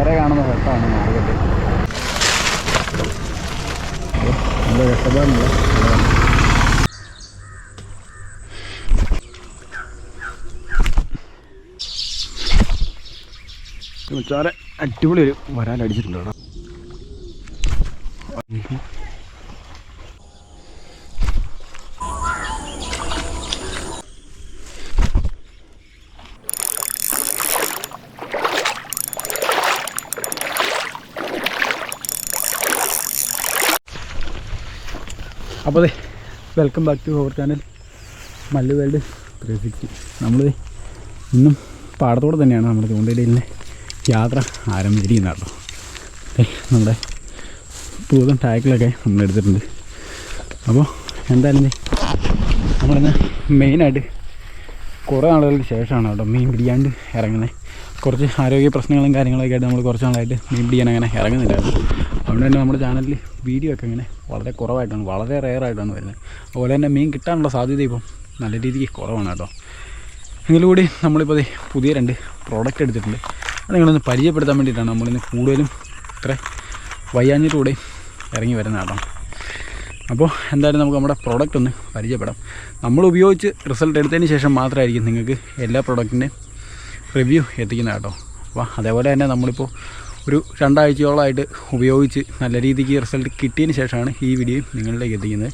നേരെ കാണുന്ന സ്ഥലത്താണ് മാർക്കറ്റ്. നല്ല ചോര അടിപൊളി ഒരു വരാലടിച്ചിട്ടുണ്ട് അവിടെ അപ്പോൾ welcome back to our channel Mallu world three sixty നമ്മൾ ഇന്നും പാടത്തോടെ തന്നെയാണ് നമ്മുടെ ചൂണ്ടയിലെ യാത്ര ആരംഭിച്ചിരിക്കുന്നത്. കേട്ടോ നമ്മുടെ പൂതം ടാക്കിലൊക്കെ നമ്മൾ എടുത്തിട്ടുണ്ട്. അപ്പോൾ എന്തായാലും നമ്മളിന്ന് മെയിനായിട്ട് കുറേ നാളുകൾക്ക് ശേഷമാണ് കേട്ടോ മീൻ പിടിയാണ്ട് ഇറങ്ങുന്നത്. കുറച്ച് ആരോഗ്യ പ്രശ്നങ്ങളും കാര്യങ്ങളൊക്കെ ആയിട്ട് നമ്മൾ കുറച്ച് നാളായിട്ട് മീൻ പിടിക്കാൻ അങ്ങനെ ഇറങ്ങുന്നില്ലായിരുന്നു അതുകൊണ്ട് തന്നെ നമ്മുടെ ചാനലിൽ വീഡിയോ ഒക്കെ ഇങ്ങനെ വളരെ കുറവായിട്ടാണ് വളരെ റെയറായിട്ടാണ് വരുന്നത്. അതുപോലെ തന്നെ മീൻ കിട്ടാനുള്ള സാധ്യത ഇപ്പം നല്ല രീതിക്ക് കുറവാണ് കേട്ടോ. കൂടി നമ്മളിപ്പോൾ പുതിയ രണ്ട് പ്രോഡക്റ്റ് എടുത്തിട്ടുണ്ട്. അത് നിങ്ങളൊന്ന് പരിചയപ്പെടുത്താൻ വേണ്ടിയിട്ടാണ് നമ്മളിന്ന് കൂടുതലും ഇത്ര വയ്യാഞ്ഞിട്ടൂടെ ഇറങ്ങി വരുന്നത് കേട്ടോ. അപ്പോൾ എന്തായാലും നമുക്ക് നമ്മുടെ പ്രോഡക്റ്റ് ഒന്ന് പരിചയപ്പെടാം. നമ്മൾ ഉപയോഗിച്ച് റിസൾട്ട് എടുത്തതിന് ശേഷം മാത്രമായിരിക്കും നിങ്ങൾക്ക് എല്ലാ പ്രോഡക്റ്റിന്റെയും റിവ്യൂ എത്തിക്കുന്നത് കേട്ടോ. അപ്പോൾ അതേപോലെ തന്നെ നമ്മളിപ്പോൾ ഒരു രണ്ടാഴ്ചയോളമായിട്ട് ഉപയോഗിച്ച് നല്ല രീതിക്ക് റിസൾട്ട് കിട്ടിയതിന് ശേഷമാണ് ഈ വീഡിയോ നിങ്ങളിലേക്ക് എത്തിക്കുന്നത്.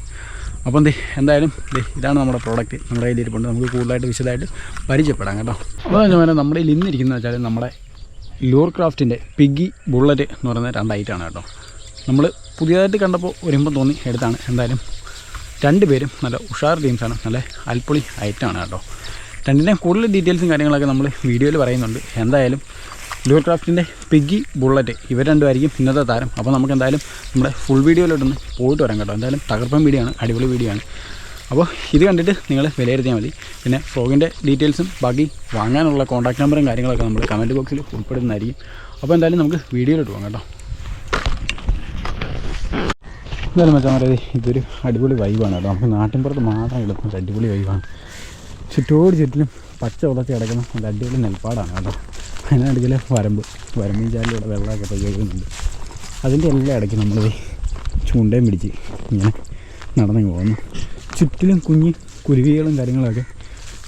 അപ്പം ദേ എന്തായാലും ദേ ഇതാണ് നമ്മുടെ പ്രോഡക്റ്റ് നമ്മുടെ കയ്യിലിരിപ്പുണ്ട് നമുക്ക് കൂടുതലായിട്ട് വിശദമായിട്ട് പരിചയപ്പെടാം കേട്ടോ. അപ്പോൾ ഞാൻ നമ്മുടെ കയ്യിൽ ഇന്നിരിക്കുന്നത് വെച്ചാൽ നമ്മുടെ ലൂർ ക്രാഫ്റ്റിന്റെ പിഗ്ഗി ബുള്ളറ്റ് എന്ന് പറയുന്ന രണ്ടായിട്ടാണ് കേട്ടോ. നമ്മൾ പുതിയതായിട്ട് കണ്ടപ്പോൾ വരുമ്പോൾ തോന്നി എടുത്താണ്. എന്തായാലും രണ്ട് പേരും നല്ല ഉഷാർ ടീംസാണ് നല്ല അൽപ്പൊളി ഐറ്റമാണ് കേട്ടോ. രണ്ടിന്റെയും കൂടുതൽ ഡീറ്റെയിൽസും കാര്യങ്ങളൊക്കെ നമ്മൾ വീഡിയോയിൽ പറയുന്നുണ്ട്. എന്തായാലും ലൂർ ക്രാഫ്റ്റിന്റെ പിഗ്ഗി ബുള്ളറ്റ് ഇവർ രണ്ടുമായിരിക്കും ഇന്നത്തെ താരം. അപ്പോൾ നമുക്ക് എന്തായാലും നമ്മുടെ ഫുൾ വീഡിയോയിലോട്ടൊന്ന് പോയിട്ട് വരാം കേട്ടോ. എന്തായാലും തകർപ്പൻ വീഡിയോ ആണ് അടിപൊളി വീഡിയോ ആണ്. അപ്പോൾ ഇത് കണ്ടിട്ട് നിങ്ങൾ വിലയിരുത്തിയാൽ മതി. പിന്നെ ഫ്രോഗിന്റെ ഡീറ്റെയിൽസും ബാക്കി വാങ്ങാനുള്ള കോൺടാക്ട് നമ്പറും കാര്യങ്ങളൊക്കെ നമ്മൾ കമന്റ് ബോക്സിൽ ഉൾപ്പെടുന്നതായിരിക്കും. അപ്പോൾ എന്തായാലും നമുക്ക് വീഡിയോയിലോട്ട് പോകാം കേട്ടോ. എന്തായാലും പറയുന്നത് ഇതൊരു അടിപൊളി വൈവാണ് കേട്ടോ. നമുക്ക് നാട്ടിൻപുറത്ത് മാത്രം കിടക്കുന്ന അടിപൊളി വൈവാണ് ചുറ്റോട് ചുറ്റിലും പച്ച ഉളച്ച് കിടക്കുന്ന ഒരു അടിപൊളി നെൽപ്പാടാണ് കേട്ടോ. അതിനടുക്കൽ വരമ്പ്. വരമ്പും ചാലിലൂടെ വെള്ളമൊക്കെ പ്രയോഗിക്കുന്നുണ്ട്. അതിന്റെ എല്ലാ ഇടയ്ക്ക് നമ്മൾ ചൂണ്ടയും പിടിച്ച് ഇങ്ങനെ നടന്നു പോകുന്നു. ചുറ്റിലും കുഞ്ഞ് കുരുവികളും കാര്യങ്ങളൊക്കെ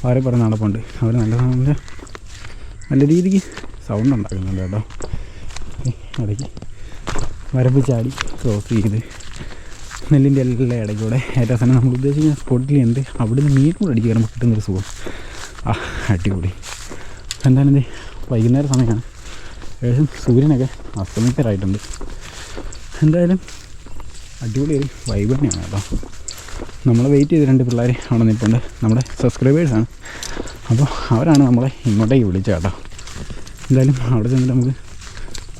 പാറി പറഞ്ഞ് നടപ്പുണ്ട്. അവർ നല്ല നല്ല നല്ല രീതിക്ക് സൗണ്ട് ഉണ്ടാക്കുന്നുണ്ട് കേട്ടോ. ഇടയ്ക്ക് വരമ്പ് ചാടി ക്രോസ് ചെയ്ത് നെല്ലിന്റെ എല്ലാ ഇടയ്ക്കൂടെ. ഏറ്റവും അവസാനം നമ്മൾ ഉദ്ദേശിക്കുന്ന സ്പോട്ടിൽ ഉണ്ട് അവിടുന്ന് മീൻ കൂടെ അടിച്ച് കയറുമ്പോൾ കിട്ടുന്നൊരു സുഖം. ആ അടിപൊളി. എന്തായാലും വൈകുന്നേര സമയമാണ്. ഏകദേശം സൂര്യനൊക്കെ അസ്തമിക്കറായിട്ടുണ്ട്. എന്തായാലും അടിപൊളി ഒരു വൈബ് തന്നെയാണ് കേട്ടോ. നമ്മൾ വെയിറ്റ് ചെയ്ത് രണ്ട് പിള്ളേർ അവിടെ നിൽപ്പുണ്ട്. നമ്മുടെ സബ്സ്ക്രൈബേഴ്സാണ് അപ്പോൾ അവരാണ് നമ്മളെ ഇങ്ങോട്ടേക്ക് വിളിച്ചത് കേട്ടോ. എന്തായാലും അവിടെ ചെന്നിട്ട് നമുക്ക്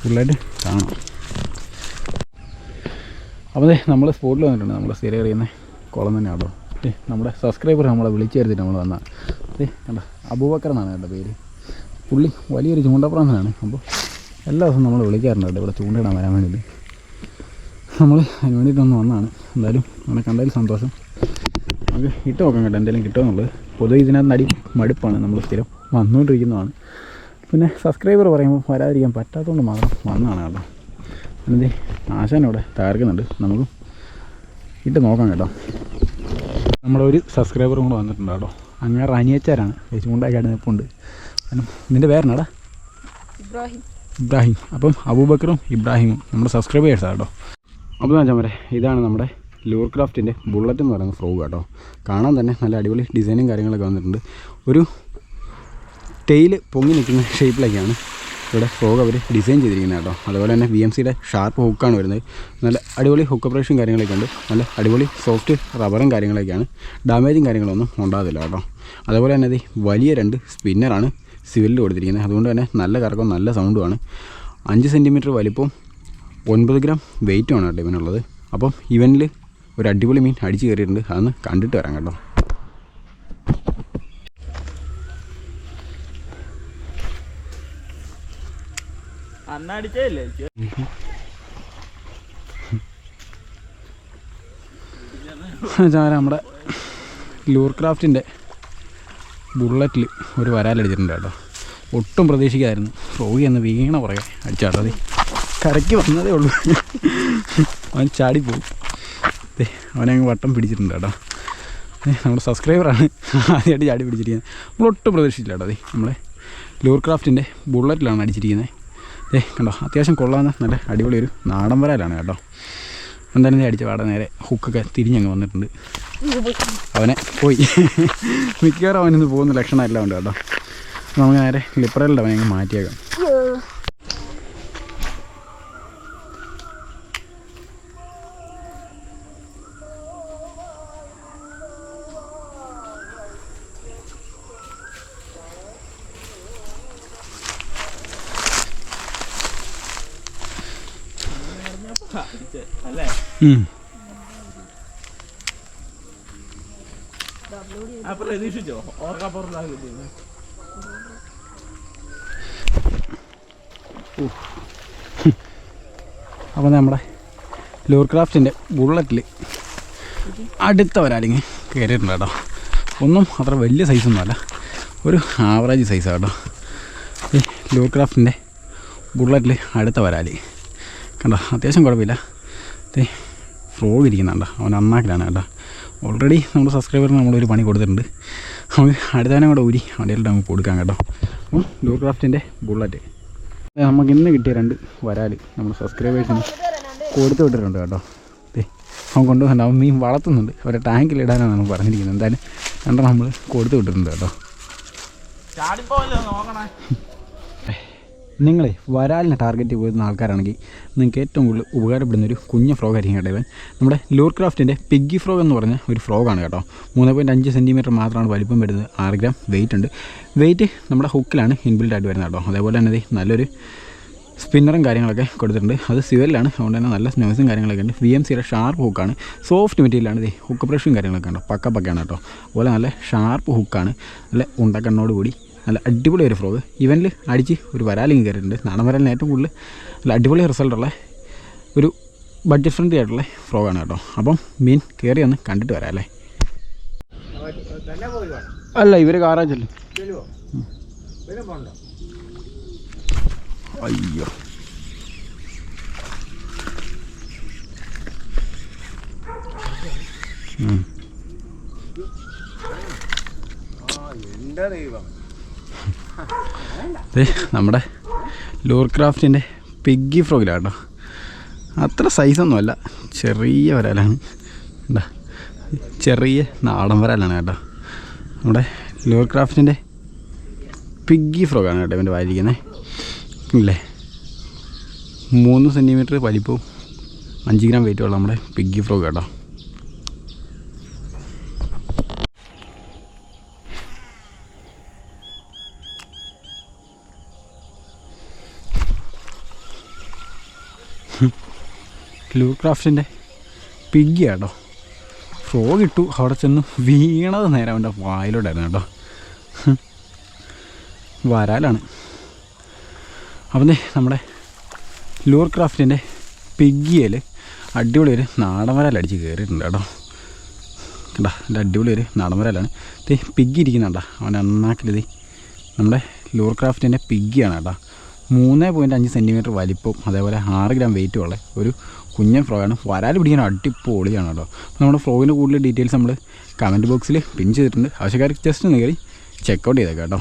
കൂടുതലായിട്ട് കാണാം. അപ്പോൾ അതെ നമ്മൾ സ്പോട്ടിൽ വന്നിട്ടുണ്ട്. നമ്മൾ സ്ഥിരം എറിയുന്ന കുളം തന്നെ കേട്ടോ. നമ്മുടെ സബ്സ്ക്രൈബർ നമ്മളെ വിളിച്ചു ചേർത്തിട്ട് നമ്മൾ വന്നാൽ അതെ കണ്ട? അബൂബക്കർ എന്നാണ് കേട്ടോ പേര്. പുള്ളി വലിയൊരു ചൂണ്ടപ്രാന്തനാണ്. അപ്പോൾ എല്ലാ ദിവസവും നമ്മൾ വിളിക്കാറുണ്ട്. കേട്ടോ ഇവിടെ ചൂണ്ടയിടാൻ വരാൻ വേണ്ടിയിട്ട് നമ്മൾ അതിന് വേണ്ടിയിട്ടൊന്ന് വന്നതാണ് എന്തായാലും അങ്ങനെ കണ്ടതിൽ സന്തോഷം. നമുക്ക് ഇട്ട് നോക്കാം കേട്ടോ എന്തെങ്കിലും കിട്ടുമെന്നുള്ളത് പൊതുവെ ഇതിനകത്ത് നടി മടുപ്പാണ്. നമ്മൾ സ്ഥിരം വന്നുകൊണ്ടിരിക്കുന്നതാണ് പിന്നെ സബ്സ്ക്രൈബർ പറയുമ്പോൾ വരാതിരിക്കാൻ പറ്റാത്തതുകൊണ്ട് മാത്രം വന്നതാണ് കേട്ടോ. എന്തേ ആശാനോടെ തകർക്കുന്നുണ്ട്. നമുക്ക് ഇട്ട് നോക്കാം കേട്ടോ. നമ്മുടെ ഒരു സബ്സ്ക്രൈബറും കൂടെ വന്നിട്ടുണ്ട് കേട്ടോ. അങ്ങനെ റാനിയച്ചാരാണ് ചൂണ്ടാക്കായിട്ട് നിൽപ്പുണ്ട് കാരണം ഇതിന്റെ പേരെന്നാടാ? ഇബ്രാഹിം. ഇബ്രാഹിം. അപ്പം അബൂബക്കറും ഇബ്രാഹിമും നമ്മുടെ സബ്സ്ക്രൈബേഴ്സാണ് കേട്ടോ അപ്പോൾ എന്ന് വെച്ചാൽ ഇതാണ് നമ്മുടെ ലൂർ ക്രാഫ്റ്റിന്റെ ബുള്ളറ്റ് എന്ന് പറയുന്ന ഫ്രോഗ് കേട്ടോ കാണാൻ തന്നെ നല്ല അടിപൊളി ഡിസൈനും കാര്യങ്ങളൊക്കെ വന്നിട്ടുണ്ട്. ഒരു ടെയിൽ പൊങ്ങി നിൽക്കുന്ന ഷേപ്പിലൊക്കെയാണ് ഇവിടെ ഫ്രോഗ് അവർ ഡിസൈൻ ചെയ്തിരിക്കുന്നത് കേട്ടോ. അതുപോലെ തന്നെ ബി എം സിയുടെ ഷാർപ്പ് ഹുക്കാണ് വരുന്നത്. നല്ല അടിപൊളി ഹുക്ക് ഓപ്പറേഷൻ കാര്യങ്ങളൊക്കെ ഉണ്ട്. നല്ല അടിപൊളി സോഫ്റ്റ് റബ്ബറും കാര്യങ്ങളൊക്കെയാണ്. ഡാമേജും കാര്യങ്ങളൊന്നും ഉണ്ടാകത്തില്ല കേട്ടോ. അതുപോലെ തന്നെ ഇത് വലിയ രണ്ട് സ്പിന്നറാണ് സിവിലിൽ കൊടുത്തിരിക്കുന്നത്. അതുകൊണ്ട് തന്നെ നല്ല കറക്കവും നല്ല സൗണ്ടുമാണ് അഞ്ച് സെന്റിമീറ്റർ വലിപ്പം ഒൻപത് ഗ്രാം വെയിറ്റുമാണ് കേട്ടോ ഇവനുള്ളത്. അപ്പം ഇവനിൽ ഒരു അടിപൊളി മീൻ അടിച്ച് കയറിയിട്ടുണ്ട്. അതൊന്ന് കണ്ടിട്ട് വരാം കേട്ടോ. അന്നടിച്ചല്ലേ ചാര നമ്മുടെ ലൂർ ക്രാഫ്റ്റിന്റെ ബുള്ളറ്റിൽ ഒരു വരാലടിച്ചിട്ടുണ്ട് കേട്ടോ. ഒട്ടും പ്രതീക്ഷിക്കായിരുന്നു റോഗി എന്ന് വീണ പുറകെ അടിച്ചാട്ടോ അതെ കരയ്ക്ക് വന്നതേ ഉള്ളൂ. അവൻ ചാടിപ്പോയി. ദേ അവനെ അങ്ങ് വട്ടം പിടിച്ചിട്ടുണ്ട് കേട്ടോ. നമ്മുടെ സബ്സ്ക്രൈബറാണ് ആദ്യമായിട്ട് ചാടി പിടിച്ചിരിക്കുന്നത്. നമ്മളൊട്ടും പ്രതീക്ഷിച്ചില്ല കേട്ടോ അതെ നമ്മളെ ലൂർ ക്രാഫ്റ്റിന്റെ ബുള്ളറ്റിലാണ് അടിച്ചിരിക്കുന്നത്. ദേ കണ്ടോ അത്യാവശ്യം കൊള്ളാവുന്ന നല്ല അടിപൊളി ഒരു നാടൻ വരാലാണ് കേട്ടോ. എന്തായാലും അടിച്ച പാടെ നേരെ ഹുക്കൊക്കെ തിരിഞ്ഞങ്ങ് വന്നിട്ടുണ്ട്. അവനെ പോയി. മിക്കവാറും അവനിന്ന് പോകുന്ന ലക്ഷണം എല്ലാം ഉണ്ട് കേട്ടോ. നമുക്ക് നേരെ ലിപ്രലിന്റെ അവനെ അങ്ങ് മാറ്റിയേക്കാം. പ്രതീക്ഷിച്ചോ? ഓർക്കാപ്പുറത്താണ് കിട്ടിയത് അപ്പോൾ നമ്മുടെ ലൂർ ക്രാഫ്റ്റിന്റെ ബുള്ളറ്റിൽ അടുത്ത ഒരാളിങ്ങ് കയറിയിട്ടുണ്ട് കേട്ടോ. ഒന്നും അത്ര വലിയ സൈസൊന്നുമല്ല ഒരു ആവറേജ് സൈസാണ് കേട്ടോ. ഈ ലൂർ ക്രാഫ്റ്റിന്റെ ബുള്ളറ്റിൽ അടുത്ത വരാലി കണ്ടോ അത്യാവശ്യം കുഴപ്പമില്ല. അതെ ഫ്രോഗ് ഇരിക്കുന്നുണ്ട അവൻ നന്നാക്കലാണ് കേട്ടോ. ഓൾറെഡി നമ്മുടെ സബ്സ്ക്രൈബറിന് നമ്മളൊരു പണി കൊടുത്തിട്ടുണ്ട്. നമുക്ക് അടുത്തവനെ കൂടെ ഊരി അവന്റെ നമുക്ക് കൊടുക്കാം കേട്ടോ. അപ്പം ലൂർ ക്രാഫ്റ്റിന്റെ ബുള്ളറ്റ് നമുക്ക് ഇന്ന് കിട്ടിയ രണ്ട് വരാൽ നമ്മൾ സബ്സ്ക്രൈബേഴ്സിന് കൊടുത്തു വിട്ടിട്ടുണ്ട് കേട്ടോ. അതെ അവൻ കൊണ്ടുപോകുന്നുണ്ട് അവൻ മീൻ വളർത്തുന്നുണ്ട്. അവരെ ടാങ്കിൽ ഇടാനാണ് നമ്മൾ പറഞ്ഞിരിക്കുന്നത്. എന്തായാലും രണ്ടെണ്ണം നമ്മൾ കൊടുത്തു വിട്ടിട്ടുണ്ട് കേട്ടോ. നിങ്ങളെ വരാലിനെ ടാർഗറ്റ് പോയിരുന്ന ആൾക്കാരാണെങ്കിൽ നിങ്ങൾക്ക് ഏറ്റവും കൂടുതൽ ഉപകാരപ്പെടുന്ന ഒരു കുഞ്ഞ ഫ്രോഗ് ആയിരിക്കും കേട്ടോ ഇവൻ. നമ്മുടെ ലൂർ ക്രാഫ്റ്റിന്റെ പിഗ്ഗി ഫ്രോഗ് എന്ന് പറഞ്ഞ ഒരു ഫ്രോഗാണ് കേട്ടോ. മൂന്ന് പോയിന്റ് അഞ്ച് സെന്റിമീറ്റർ മാത്രമാണ് വലിപ്പം വരുന്നത്. ആറ് ഗ്രാം വെയിറ്റ് ഉണ്ട്. വെയിറ്റ് നമ്മുടെ ഹുക്കിലാണ് ഇൻബിൽഡ് ആയിട്ട് വരുന്നത് കേട്ടോ. അതേപോലെ തന്നെ നല്ലൊരു സ്പിന്നറും കാര്യങ്ങളൊക്കെ കൊടുത്തിട്ടുണ്ട്. അത് സിവലിലാണ് അതുകൊണ്ട് തന്നെ നല്ല സ്നോസും കാര്യങ്ങളൊക്കെ ഉണ്ട്. വി എം സിയുടെ ഷാർപ്പ് ഹുക്കാണ് സോഫ്റ്റ് മെറ്റീരിയലാണ് ഇത് ഹുക്ക് ബ്രഷും കാര്യങ്ങളൊക്കെ ഉണ്ട്. പക്ക പക്കയാണ് കേട്ടോ. അതുപോലെ നല്ല ഷാർപ്പ് ഹുക്കാണ് നല്ല ഉണ്ടക്കണ്ണോട് കൂടി നല്ല അടിപൊളി ഒരു ഫ്രോഗ് ഇവനിൽ അടിച്ച് ഒരു വരാലിങ് കയറിയിട്ടുണ്ട്. നാടൻ വരാലിന് ഏറ്റവും കൂടുതൽ നല്ല അടിപൊളി റിസൾട്ടുള്ള ഒരു ബഡ്ജറ്റ് ഫ്രണ്ട്ലി ആയിട്ടുള്ള ഫ്രോഗാണ് കേട്ടോ. അപ്പം മീൻ കയറി ഒന്ന് കണ്ടിട്ട് വരാം അല്ലേ? അല്ല ഇവർ കാറാൻ ചെല്ലും അയ്യോ എന്താ ദൈവം. ദേ നമ്മുടെ ലൂർ ക്രാഫ്റ്റിന്റെ പിഗ്ഗി ഫ്രോഗിലാണ് കേട്ടോ അത്ര സൈസൊന്നുമല്ല ചെറിയ വരാലാണ്. കേട്ടോ ചെറിയ നാടൻ വരാലാണ് കേട്ടോ. നമ്മുടെ ലൂർ ക്രാഫ്റ്റിന്റെ പിഗ്ഗി ഫ്രോഗാണ് കേട്ടോ ഇവന്റെ വായിരിക്കുന്നത് ഇല്ലേ? മൂന്ന് സെന്റിമീറ്റർ വലിപ്പവും അഞ്ച് ഗ്രാം വെയിറ്റുള്ള നമ്മുടെ പിഗ്ഗി ഫ്രോഗ് കേട്ടോ ലൂ ക്രാഫ്റ്റിന്റെ പിഗ്ഗി കേട്ടോ ഫ്രോഗ് ഇട്ടു. അവിടെ ചെന്ന് വീണത് നേരെ അവന്റെ വായിലോട്ടായിരുന്നു കേട്ടോ. വരാലാണ്. അപ്പം നമ്മുടെ ലൂർ ക്രാഫ്റ്റിന്റെ പിഗ്ഗിയിൽ അടിപൊളി ഒരു നാടൻ വരാലടിച്ച് കയറിയിട്ടുണ്ട് കേട്ടോ. കണ്ടാ? എന്റെ അടിപൊളി ഒരു നാടൻ വരാലാണ് ദേ പിഗ്ഗി ഇരിക്കുന്നുണ്ടാ അവൻ നന്നാക്കിയത് നമ്മുടെ ലൂർ ക്രാഫ്റ്റിന്റെ പിഗ്ഗിയാണ് കേട്ടോ. മൂന്ന് പോയിന്റ് അഞ്ച് സെന്റിമീറ്റർ വലിപ്പം അതേപോലെ ആറ് ഗ്രാം വെയിറ്റും ഉള്ള ഒരു കുഞ്ഞൻ ഫ്രോയാണ് വരാൽ പിടിക്കാൻ അടിപൊളിയാണ് കേട്ടോ. അപ്പോൾ നമ്മുടെ ഫ്രോയിന്റെ കൂടുതൽ ഡീറ്റെയിൽസ് നമ്മൾ കമന്റ് ബോക്സിൽ പിൻ ചെയ്തിട്ടുണ്ട്. ആവശ്യക്കാർക്ക് ജസ്റ്റ് ഒന്ന് കയറി ചെക്കൗട്ട് ചെയ്തേക്കാം കേട്ടോ.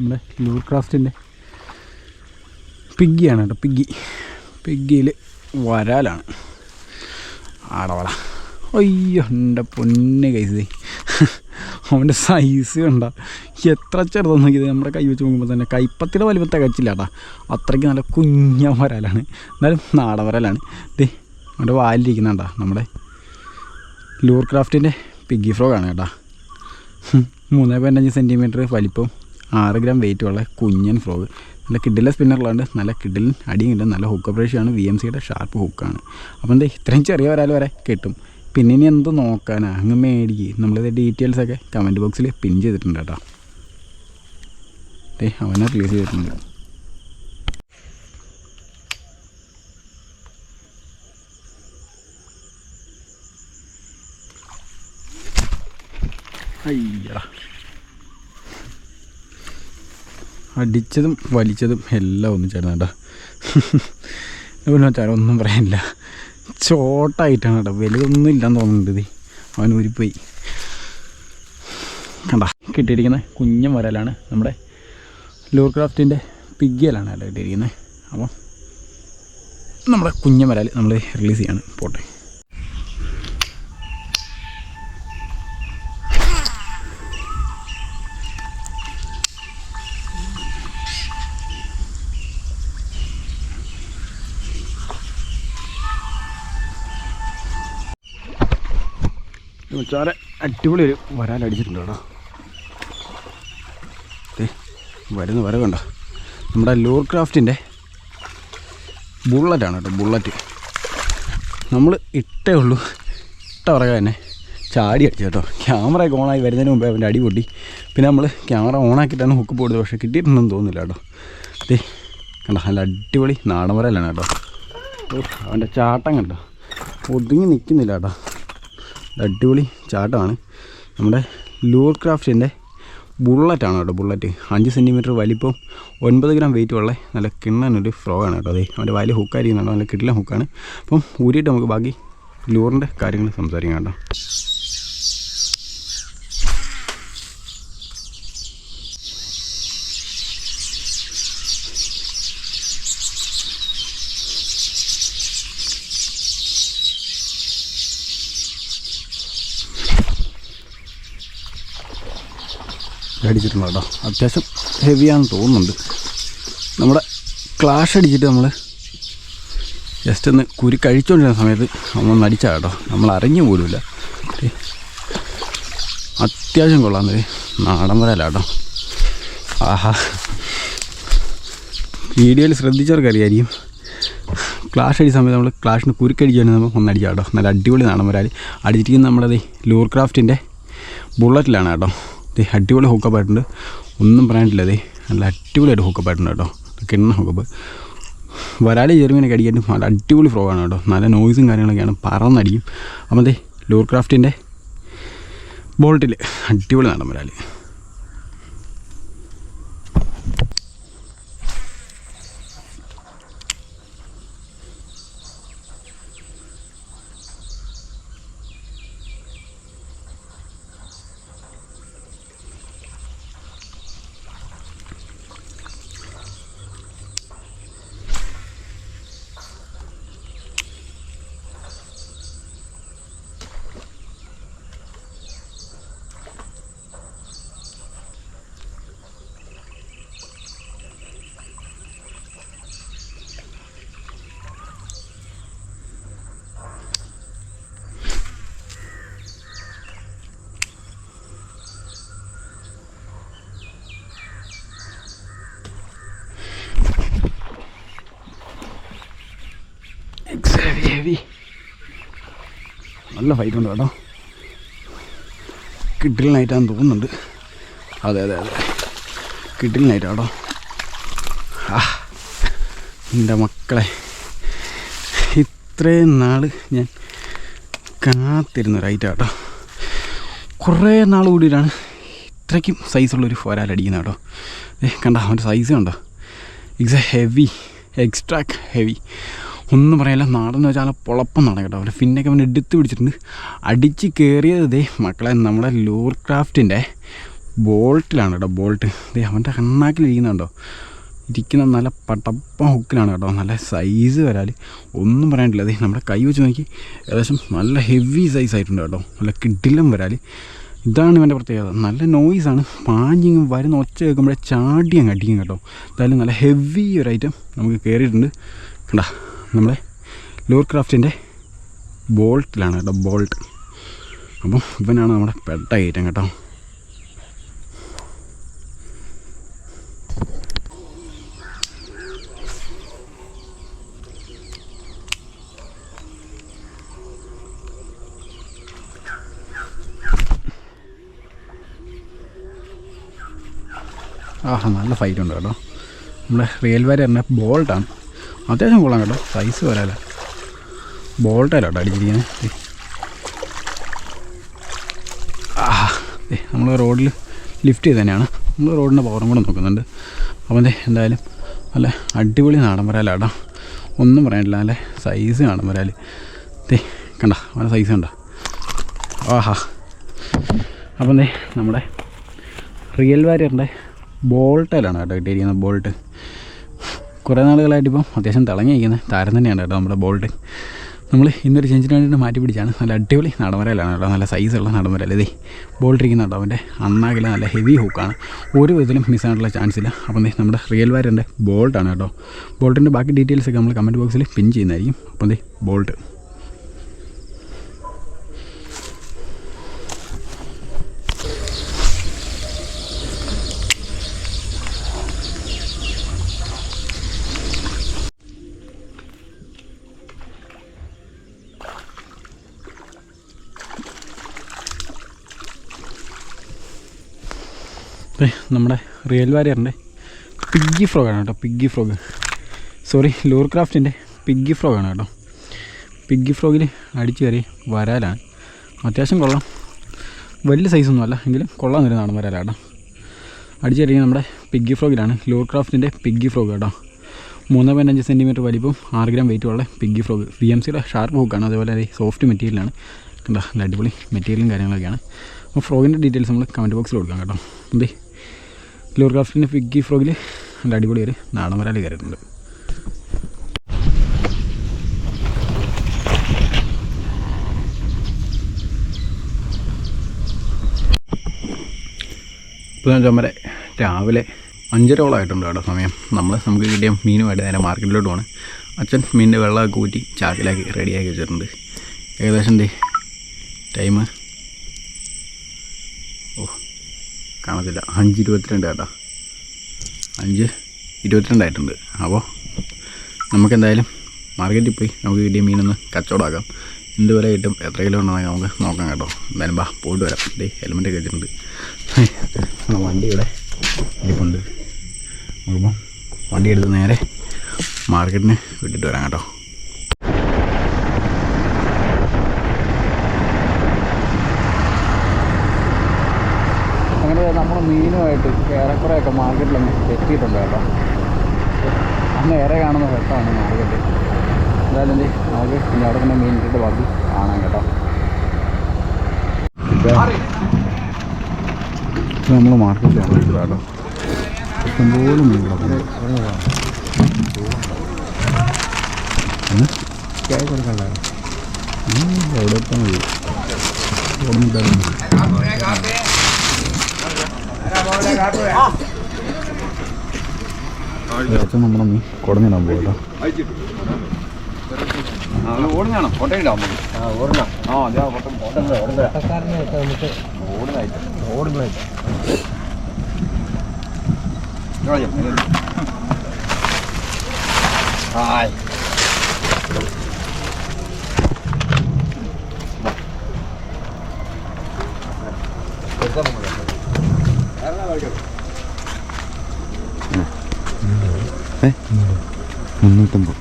നമ്മുടെ ലൂർ ക്രാഫ്റ്റിന്റെ പിഗ്ഗിയാണ് കേട്ടോ പിഗ്ഗി പിഗ്ഗിയിൽ വരാലാണ്. ആടവള. അയ്യോ എന്റെ പൊന്നെ കൈസ് അവന്റെ സൈസ് കണ്ട. എത്ര ചെറുതെന്ന് നോക്കിയത് നമ്മുടെ കൈ വെച്ച് നോക്കുമ്പോൾ തന്നെ കൈപ്പത്തിയുടെ വലിപ്പം തികച്ചില്ല കേട്ടോ. അത്രയ്ക്ക് നല്ല കുഞ്ഞ വരാലാണ്. എന്നാലും നാടൻ വരാലാണ് ദേ അവന്റെ വാലിരിക്കുന്നുണ്ടാ നമ്മുടെ ലൂർ ക്രാഫ്റ്റിന്റെ പിഗ്ഗി ഫ്രോഗാണ് കേട്ടോ. മൂന്ന് പോയിന്റ് അഞ്ച് സെന്റിമീറ്റർ വലിപ്പം. ആറ് ഗ്രാം വെയിറ്റ് ഉള്ള കുഞ്ഞൻ ഫ്രോഗ് നല്ല കിഡിലെ സ്പിന്നറിലുണ്ട് നല്ല കിഡിലും അടിയും കിട്ടും നല്ല ഹുക്ക് ബ്രഷാണ് വി എം സിയുടെ ഷാർപ്പ് ഹുക്കാണ് അപ്പോൾ എന്താ ഇത്രയും ചെറിയ വരാൽ വരെ കിട്ടും. പിന്നെ ഇനി എന്ത് നോക്കാനാ? അങ്ങ് മേടിക്കുക നമ്മളിത് ഡീറ്റെയിൽസൊക്കെ കമന്റ് ബോക്സിൽ പിൻ ചെയ്തിട്ടുണ്ട് കേട്ടോ. അവനെ റിലീസ് ചെയ്തിട്ടുണ്ട്. അയ്യടാ. അടിച്ചതും വലിച്ചതും എല്ലാം ഒന്നിച്ചായിരുന്നു കേട്ടോ. പിന്നെ വെച്ചാൽ ഒന്നും പറയാനില്ല. ചോട്ടായിട്ടാണ് കേട്ടോ. വലുതൊന്നും ഇല്ലാന്ന് തോന്നുന്നുണ്ട് അവൻ ഊരിപ്പോയി. കണ്ട? കിട്ടിയിരിക്കുന്ന കുഞ്ഞൻ വരലാണ് നമ്മുടെ ലൂർ ക്രാഫ്റ്റിന്റെ പിഗ്ഗിയലാണ് കേട്ടോ കിട്ടിയിരിക്കുന്നത്. അപ്പം നമ്മുടെ കുഞ്ഞൻ വരാൽ നമ്മൾ റിലീസ് ചെയ്യാണ്. പോട്ടെ. വെച്ചാൽ അടിപൊളി ഒരു വരാലടിച്ചിട്ടുണ്ട് കേട്ടോ വരുന്ന വര കണ്ട? നമ്മുടെ ലോർ ക്രാഫ്റ്റിന്റെ ബുള്ളറ്റാണ് കേട്ടോ ബുള്ളറ്റ് നമ്മൾ ഇട്ടേ ഉള്ളൂ. ഇട്ട പറയുക തന്നെ ചാടി അടിച്ചു കേട്ടോ. ക്യാമറയൊക്കെ ഓണായി വരുന്നതിന് മുമ്പേ അവന്റെ അടി പൊട്ടി. പിന്നെ നമ്മൾ ക്യാമറ ഓണാക്കിയിട്ടാണ് ഹുക്ക് പോയത് പക്ഷേ കിട്ടിയിട്ടുണ്ടെന്ന് തോന്നുന്നില്ല കേട്ടോ. ദേ കണ്ട? നല്ല അടിപൊളി നാടൻ വരലാണ് കേട്ടോ. അവന്റെ ചാട്ടം കണ്ടോ? ഒതുങ്ങി നിൽക്കുന്നില്ല കേട്ടോ. അടിപൊളി ചാട്ടമാണ്. നമ്മുടെ ലൂർ ക്രാഫ്റ്റിന്റെ ബുള്ളറ്റാണ് കേട്ടോ ബുള്ളറ്റ് അഞ്ച് സെന്റിമീറ്റർ വലിപ്പം ഒൻപത് ഗ്രാം വെയിറ്റ് ഉള്ള നല്ല കിണ്ണനൊരു ഫ്രോ ആണ് കേട്ടോ. അതെ അവന്റെ വലിയ ഹുക്കായിരിക്കുന്നുണ്ടോ നല്ല കിട്ടില്ല ഹുക്കാണ് അപ്പം ഊരിയിട്ട് നമുക്ക് ബാക്കി ലൂറിന്റെ കാര്യങ്ങൾ സംസാരിക്കാം കേട്ടോ. അടിച്ചിട്ടുണ്ട് കേട്ടോ. അത്യാവശ്യം ഹെവിയാണെന്ന് തോന്നുന്നുണ്ട്. നമ്മുടെ ക്ലാഷ് അടിച്ചിട്ട് നമ്മൾ ജസ്റ്റ് ഒന്ന് കുരി കഴിച്ചുകൊണ്ടിരുന്ന സമയത്ത് നമ്മളൊന്ന് അടിച്ചാൽ കേട്ടോ. നമ്മൾ അറിഞ്ഞു പോലുമില്ല. അത്യാവശ്യം കൊള്ളാമെന്ന് നാടൻ വരല കേട്ടോ. ആഹാ. വീഡിയോയിൽ ശ്രദ്ധിച്ചവർക്കറിയായിരിക്കും. ക്ലാഷ് അടിച്ച സമയത്ത് നമ്മൾ ക്ലാഷിന് നമ്മൾ അടിക്കാം കേട്ടോ. നല്ല അടിപൊളി നാടൻ വരാൽ അടിച്ചിരിക്കുന്നത് നമ്മളത് ലൂർ ക്രാഫ്റ്റിന്റെ ബുള്ളറ്റിലാണ് കേട്ടോ. ദേ അടിപൊളി ഹൂക്കപ്പ് ആയിട്ടുണ്ട്. ഒന്നും പറയാനില്ല ദേ. നല്ല അടിപൊളിയായിട്ട് ഹൂക്കപ്പ് ആയിട്ടുണ്ട് കേട്ടോ. കിണ്ണ ഹൂക്കപ്പ് വരാളി ചെറുമീനൊക്കെ അടിക്കാനും നല്ല അടിപൊളി ഫ്രോ ആണ് കേട്ടോ. നല്ല നോയ്സും കാര്യങ്ങളൊക്കെയാണ്. പറന്നടിക്കും അപ്പം ദേ ലൂർ ക്രാഫ്റ്റിന്റെ ബോൾട്ടിൽ അടിപൊളി നാടൻ വരാൽ ഹെവി ഹെവി നല്ല ഫൈറ്റ് ഉണ്ട് കേട്ടോ. നൈറ്റാന്ന് തോന്നുന്നുണ്ട്. അതെ അതെ അതെ. കിഡിലിനായിട്ടാ കേട്ടോ ആ എന്റെ മക്കളെ. ഇത്രയും നാൾ ഞാൻ കാത്തിരുന്ന റൈറ്റ് കേട്ടോ കുറേ നാൾ കൂടിയിട്ടാണ് ഇത്രയ്ക്കും സൈസുള്ളൊരു ഫോരാലടിക്കുന്നത് കേട്ടോ. ഏ കണ്ട? അവന്റെ സൈസ് കണ്ടോ? It's a heavy extra heavy ഒന്നും പറയല്ല നാടെന്ന് വെച്ചാൽ പൊളപ്പം നടക്കും കേട്ടോ. അവന്റെ ഫിന്നൊക്കെ അവൻ എടുത്ത് പിടിച്ചിട്ടുണ്ട്. അടിച്ച് കയറിയത് മക്കളെ നമ്മുടെ ലൂർ ക്രാഫ്റ്റിന്റെ ബോൾട്ടിലാണ് കേട്ടോ ബോൾട്ട്. ദേ അവന്റെ കണ്ണാക്കിൽ ഇരിക്കുന്നുണ്ടോ ഇരിക്കുന്ന നല്ല പട്ടപ്പ ഹുക്കിലാണ് കേട്ടോ നല്ല സൈസ് വരാൽ ഒന്നും പറയാനില്ല അതെ നമ്മുടെ കൈ വെച്ച് നോക്കി ഏകദേശം നല്ല ഹെവി സൈസ് ആയിട്ടുണ്ട് കേട്ടോ നല്ല കിഡിലും വരാൽ ഇതാണ് ഇവന്റെ പ്രത്യേകത. നല്ല നോയ്സാണ് പാഞ്ഞിങ്ങും വരുന്ന ഒച്ച കേൾക്കുമ്പോഴേ ചാടി അങ്ങ് അടിക്കും കേട്ടോ. എന്തായാലും നല്ല ഹെവി ഒരു ഐറ്റം നമുക്ക് കയറിയിട്ടുണ്ട് കണ്ടാ? നമ്മളെ ലൂർ ക്രാഫ്റ്റിന്റെ ബോൾട്ടിലാണ് കേട്ടോ ബോൾട്ട് അപ്പം ഇവനാണ് നമ്മുടെ പെട്ട കയറ്റം കേട്ടോ. ആഹാ നല്ല ഫൈറ്റ് ഉണ്ട് കേട്ടോ. നമ്മുടെ റെയിൽവേ തന്നെ ബോൾട്ടാണ് അത്യാവശ്യം കൊള്ളാം കേട്ടോ. സൈസ് വരാല. ബോൾട്ടല്ല കേട്ടോ അടിച്ചിരിക്കുന്നത് ആഹാ. നമ്മൾ റോഡിൽ ലിഫ്റ്റ് ചെയ്ത് തന്നെയാണ്. നമ്മൾ റോഡിന്റെ പവറും കൂടെ നോക്കുന്നുണ്ട്. അപ്പം എന്തായാലും നല്ല അടിപൊളി നാടൻ വരാലാട്ടോ ഒന്നും പറയാനില്ല. നല്ല സൈസ് നാടൻ വരാൽ തേ കണ്ട? നല്ല സൈസ് കണ്ട? ആഹാ. അപ്പം ദേ നമ്മുടെ റിയൽ വാരിയറിന്റെ ബോൾട്ടിലാണ് കേട്ടോ കിട്ടിയിരിക്കുന്നത് ബോൾട്ട് കുറേ നാളുകളായിട്ട് ഇപ്പം അത്യാവശ്യം തിളങ്ങി നിൽക്കുന്നത് താരം തന്നെയാണ് കേട്ടോ നമ്മുടെ ബോൾഡ് നമ്മൾ ഇന്നൊരു ചെഞ്ചിന് വേണ്ടിയിട്ട് മാറ്റി പിടിച്ചാണ്. നല്ല അടിപൊളി നടമരയിലാണ് കേട്ടോ. നല്ല സൈസുള്ള നടമരയിൽ ഇതേ ബോൾട്ട് ഇരിക്കുന്ന കേട്ടോ അവന്റെ. അണ്ണാകില നല്ല ഹെവി ഹൂക്കാണ് ഒരു വിധത്തിലും മിസ്സായിട്ടുള്ള ചാൻസ് ഇല്ല. അപ്പം നമ്മുടെ റിയൽ വയറിന്റെ ബോൾട്ടാണ് കേട്ടോ. ബോൾട്ടിന്റെ ബാക്കി ഡീറ്റെയിൽസ് ഒക്കെ നമ്മൾ കമന്റ് ബോക്സിൽ പിൻ ചെയ്യുന്നതായിരിക്കും. അപ്പം ദേ ബോൾട്ട്. നമ്മുടെ റിയൽ വാരിയറിന്റെ പിഗ്ഗി ഫ്രോഗാണ് കേട്ടോ പിഗ്ഗി ഫ്രോഗ്. സോറി ലൂർ ക്രാഫ്റ്റിന്റെ പിഗ്ഗി ഫ്രോഗാണ് കേട്ടോ. പിഗ്ഗി ഫ്രോഗിൽ അടിച്ചു കയറി വരാലാണ്. അത്യാവശ്യം കൊള്ളാം. വലിയ സൈസൊന്നും അല്ല എങ്കിലും കൊള്ളാൻ വരുന്ന നാടൻ വരാലാണ് വരാലാട്ടോ അടിച്ചു കയറിയത് നമ്മുടെ പിഗ്ഗി ഫ്രോഗിലാണ് ലൂർ ക്രാഫ്റ്റിന്റെ പിഗ്ഗി ഫ്രോഗ് കേട്ടോ. മൂന്ന് പോയിന്റ് അഞ്ച് സെന്റിമീറ്റർ വലിപ്പം ആറ് ഗ്രാം വെയിറ്റ് ഉള്ള പിഗ്ഗി ഫ്രോഗ്. വി എം സിയുടെ ഷാർപ്പ് ഹുക്കാണ് അതേപോലെ സോഫ്റ്റ് മെറ്റീരിയലാണ് കണ്ടോ നല്ല അടിപൊളി മെറ്റീരിയലും കാര്യങ്ങളൊക്കെയാണ്. അപ്പോൾ ഫ്രോഗിന്റെ ഡീറ്റെയിൽസ് നമ്മൾ കമന്റ് ബോക്സിൽ കൊടുക്കാം കേട്ടോ. എന്തേ ലൂർ ക്രാഫ്റ്റിന്റെ ഫിഗ്ഗി ഫ്രോഗിൽ നല്ല അടിപൊളി ഒരു നാടൻ വരാലി കയറിയിട്ടുണ്ട്. ഇപ്പോൾ ചുമരെ രാവിലെ അഞ്ചരോളമായിട്ടുണ്ട് കേട്ടോ സമയം. നമ്മൾ നമുക്ക് കിട്ടിയ മീനുമായിട്ട് നേരെ മാർക്കറ്റിലോട്ട് പോകണം അച്ഛൻ മീനിന്റെ വെള്ളമൊക്കെ ഊറ്റി ചാക്കിലാക്കി റെഡിയാക്കി വെച്ചിട്ടുണ്ട്. ഏകദേശം ടൈം ഓ കാണത്തില്ല അഞ്ച് ഇരുപത്തിരണ്ട് കേട്ടോ. അഞ്ച് ഇരുപത്തിരണ്ടായിട്ടുണ്ട് അപ്പോൾ നമുക്കെന്തായാലും മാർക്കറ്റിൽ പോയി നമുക്ക് കിട്ടിയ മീനൊന്ന് കച്ചവടമാക്കാം എന്ത് വില കിട്ടും എത്ര കിലോ ഉണ്ടെന്ന് നമുക്ക് നോക്കാം കേട്ടോ. എന്തായാലും ബാ പോയിട്ട് വരാം. ഡേ ഹെൽമെറ്റൊക്കെ വെച്ചിട്ടുണ്ട്. വണ്ടി ഇവിടെ ഇരിപ്പുണ്ട്. നോക്കുമ്പോൾ വണ്ടി എടുത്ത് നേരെ മാർക്കറ്റിന് വിട്ടിട്ട് വരാം കേട്ടോ അങ്ങനെ നമ്മൾ മീനുമായിട്ട് ഏറെക്കുറെയൊക്കെ മാർക്കറ്റിലൊന്ന് എത്തിയിട്ടുണ്ട് കേട്ടോ ഏറെ കാണുന്ന ഘട്ടമാണ് മാർക്കറ്റ്. എന്തായാലും എന്ത് നമുക്ക് ഇനി അവിടെ തന്നെ മീൻ ഇട്ടിട്ട് ബാക്കി കാണാം കേട്ടോ. നമ്മൾ മാർക്കറ്റിലാണ് കേട്ടോ ഇഷ്ടംപോലെ മീനുകളൊക്കെ ചായ കൊടുക്കണ്ട എവിടെ എത്താൻ മതി അച്ഛൻ നമ്മുടെ മീൻ കുടഞ്ഞിടാൻ പോകും കേട്ടോ ഓടുന്നാണോ കോട്ടയുണ്ടാവും ആ ഓടണം ആ അതെ ഓടുന്നതായിട്ട് ഹായ് മുന്നൂറ്റമ്പത്.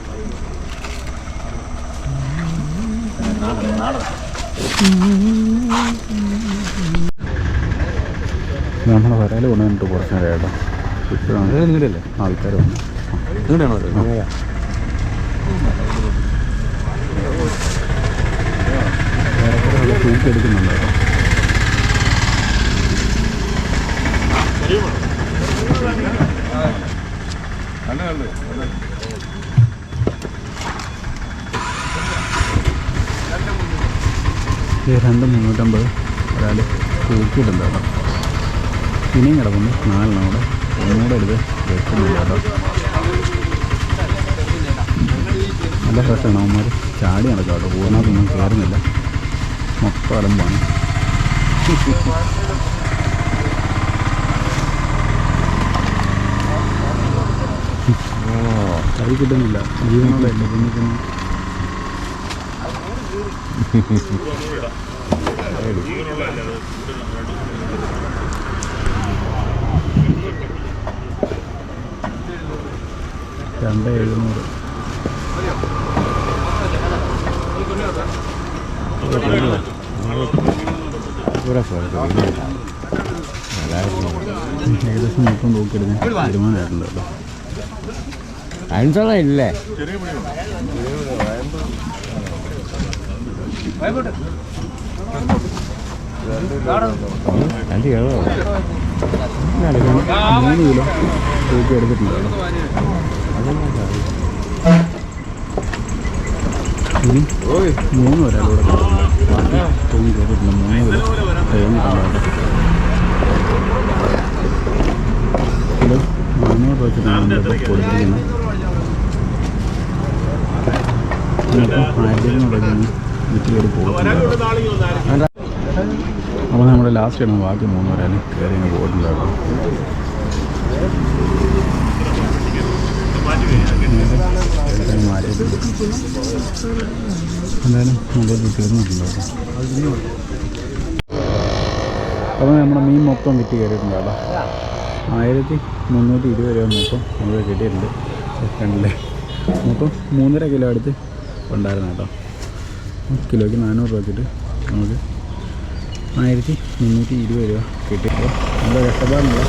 നമ്മൾ വരാൽ കൊണ്ടുവന്നിട്ട് കുറച്ച് നേരം ഇപ്പോഴാണ് നിങ്ങളല്ലേ ആൾക്കാർ വന്നു നിങ്ങളുടെയാണോ എടുക്കുന്നുണ്ട് രണ്ട് മുന്നൂറ്റമ്പത് ഒരാൾ തൂക്കിയിട്ടുണ്ട് കേട്ടോ ഇനിയും കിടക്കുന്നു. നാലെണ്ണം കൂടെ ഒന്നുകൂടെ എടുത്ത് വെക്കുന്നില്ല കേട്ടോ. നല്ല ഫ്രഷാണ് അവന്മാർ ചാടി നടക്കുക കേട്ടോ. പൂർണത്തൊന്നും കയറുന്നില്ല മൊത്തം അലമ്പാണ്. കൈ കിട്ടുന്നില്ല. ജീവനുള്ള അല്ലേ കുഞ്ഞിക്കുന്നു രണ്ട് എഴുന്നൂറ് ഏകദേശം മൊത്തം നോക്കിയിരുന്നു തീരുമാനമായിട്ടുണ്ട് കേട്ടോ. അഞ്ചോളം ഇല്ലേ? രണ്ട് കിലോ മൂന്ന് കിലോ തൂക്കി എടുത്തിട്ടുണ്ട്. ഇനി മൂന്ന് ഒരാളൂടെ ബാക്കി തൂങ്ങി കയറിയിട്ടുണ്ട് മൂന്ന് കിലോ കഴിഞ്ഞിട്ടുണ്ട് കേട്ടോ കിലോ നാനൂറ് രൂപ കൊടുത്തിരിക്കുന്നത് ആയിരത്തി എഴുന്നൂറ് പോകും. അപ്പോൾ നമ്മുടെ ലാസ്റ്റ് ആണ് ബാക്കി മൂന്ന് പേരാണ് കയറി അങ്ങ് പോയിട്ടുണ്ട് കേട്ടോ നേരെ മാറ്റിയിട്ടുണ്ട്. എന്തായാലും കേട്ടോ. നമ്മുടെ മീൻ മൊത്തം വിറ്റ് കയറിയിട്ടുണ്ട് കേട്ടോ. ആയിരത്തി മുന്നൂറ്റി ഇരുപത് രൂപ മൊത്തം നമ്മൾ കിട്ടിയിട്ടുണ്ട്. കണ്ടില്ലേ മൊത്തം മൂന്നര കിലോ അടുത്ത് ഉണ്ടായിരുന്നു കേട്ടോ. കിലോയ്ക്ക് നാനൂറ് രൂപ വെച്ചിട്ട് നമുക്ക് ആയിരത്തി മുന്നൂറ്റി ഇരുപത് രൂപ കിട്ടി. അപ്പോൾ നമ്മുടെ കഷ്ടപ്പാടിനുള്ള